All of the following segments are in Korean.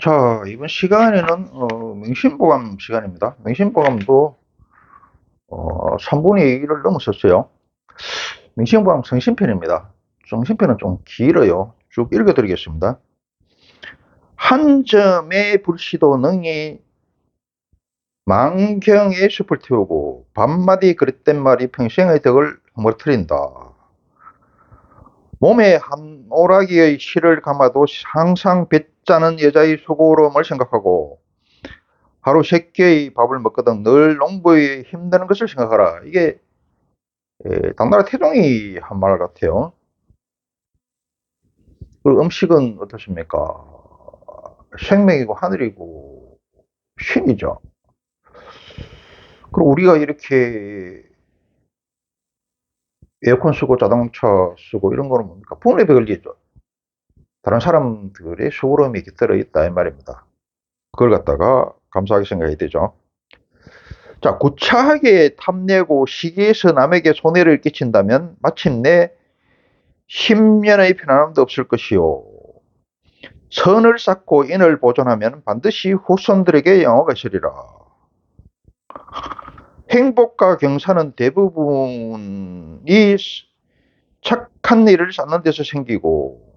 자, 이번 시간에는 어, 맹신보감 시간입니다. 맹신보감도 어, 3분의 1을 넘었었어요. 맹신보감 성신편입니다. 성신편은 좀 길어요. 쭉 읽어드리겠습니다. 한 점의 불씨도 능히 만경의 숲을 태우고 밤마디 그릇된 말이 평생의 덕을 허물뜨린다. 몸에 한 오라기의 실을 감아도 항상 뱉자는 여자의 수고로움을 생각하고 하루 세 끼의 밥을 먹거든 늘 농부의 힘드는 것을 생각하라. 이게 에, 당나라 태종이 한 말 같아요. 그 음식은 어떻습니까? 생명이고 하늘이고 신이죠. 그리고 우리가 이렇게 에어컨 쓰고 자동차 쓰고 이런 거는 뭡니까? 분리배 걸리죠. 다른 사람들의 수고로움이 깃들어 있다 이 말입니다. 그걸 갖다가 감사하게 생각해야 되죠. 자, 구차하게 탐내고 시기에서 남에게 손해를 끼친다면 마침내 10년의 편안함도 없을 것이요. 선을 쌓고 인을 보존하면 반드시 후손들에게 영화가 있으리라. 행복과 경사는 대부분이 착한 일을 쌓는 데서 생기고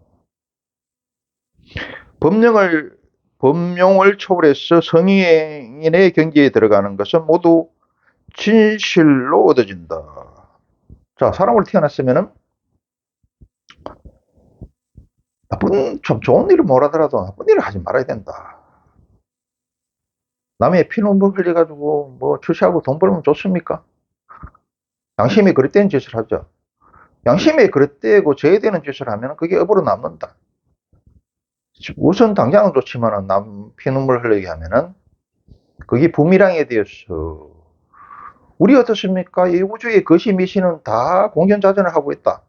법령을 법령을 초월해서 성인의 경지에 들어가는 것은 모두 진실로 얻어진다. 자, 사람을 태어났으면은 나쁜 좀 좋은 일을 못하더라도 나쁜 일을 하지 말아야 된다. 남의 피눈물 흘려가지고 뭐 출시하고 돈 벌면 좋습니까? 양심이 그릇된 짓을 하죠. 양심이 그릇되고 저해되는 짓을 하면 그게 업으로 남는다. 우선 당장은 좋지만 남 피눈물 흘리게 하면은 그게 부미랑에 되어서 우리 어떻습니까? 이 우주의 거시 미신은 다 공전자전을 하고 있다.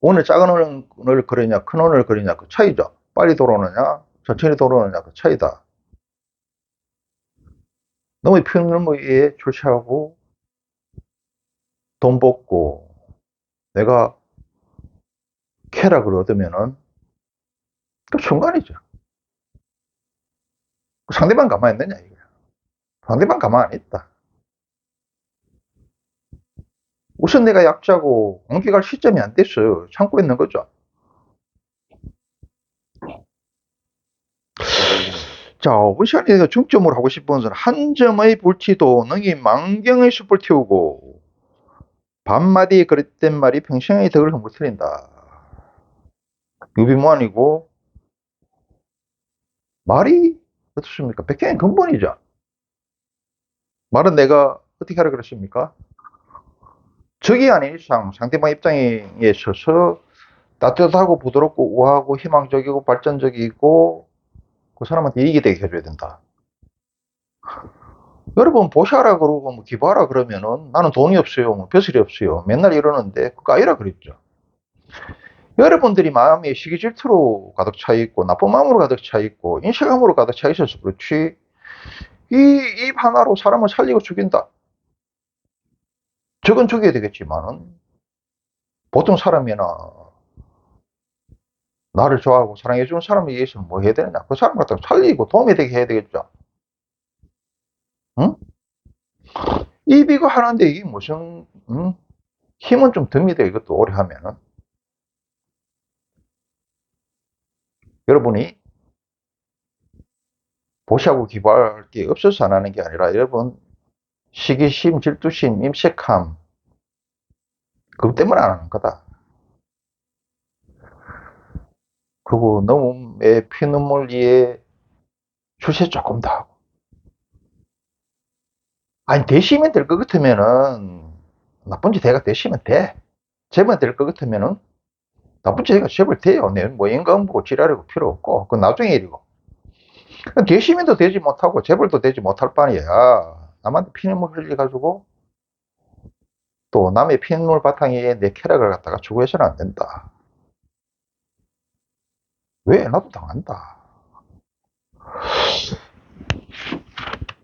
오늘 작은 원을 그리냐 큰 원을 그리냐 그 차이죠. 빨리 돌아오느냐 천천히 돌아오느냐 그 차이다. 너무 피눈물에 출시하고 돈 벌고 내가 쾌락을 얻으면은 그 순간이죠. 상대방 가만히 있느냐, 이거 상대방 가만히 안 있다. 우선 내가 약자고 옮겨갈 시점이 안 됐어요. 참고 있는 거죠. 자, 5분 시간에 중점으로 하고 싶은 것은 한 점의 불치도 능히 만경의 숲을 틔우고 반마디 그릇된 말이 평생의 덕을 허물뜨린다. 유비무환이고 말이 어떻습니까? 백행의 근본이죠. 말은 내가 어떻게 하라 그랬습니까? 적이 아닌 이상 상대방 입장에 서서 따뜻하고 부드럽고 우아하고 희망적이고 발전적이고 그 사람한테 이익이 되게 해줘야 된다. 여러분 보셔라 그러고 뭐 기부하라 그러면은 나는 돈이 없어요. 뭐 벼슬이 없어요. 맨날 이러는데 그거 아니라 그랬죠. 여러분들이 마음이 시기 질투로 가득 차 있고 나쁜 마음으로 가득 차 있고 인식함으로 가득 차 있어서 그렇지 이입 하나로 사람을 살리고 죽인다. 적은 죽여야 되겠지만은 보통 사람이나 나를 좋아하고 사랑해 주는 사람에 의해서 뭐 해야 되느냐 그 사람 갖다 살리고 도움이 되게 해야 되겠죠. 응? 입 이거 하는데 이게 무슨 응? 힘은 좀 듭니다. 이것도 오래 하면은 여러분이 보시하고 기부할 게 없어서 안 하는 게 아니라 여러분 시기심, 질투심, 임색함 그것 때문에 안 하는 거다. 그리고 너무 내 피눈물 위에 출세 조금 더 하고 아니 대시면 될 것 같으면은 나쁜 짓 내가 대시면 돼. 제발 될것 같으면은 나쁜 짓 내가 제발 돼요. 내 뭐 인간 보고 지랄하고 필요 없고 그건 나중에 일이고 대시면도 되지 못하고 재벌도 되지 못할 바이야. 남한테 피눈물 흘려가지고 또 남의 피눈물 바탕에 내 쾌락을 갖다가 추구해서는 안 된다. 왜? 나도 당한다.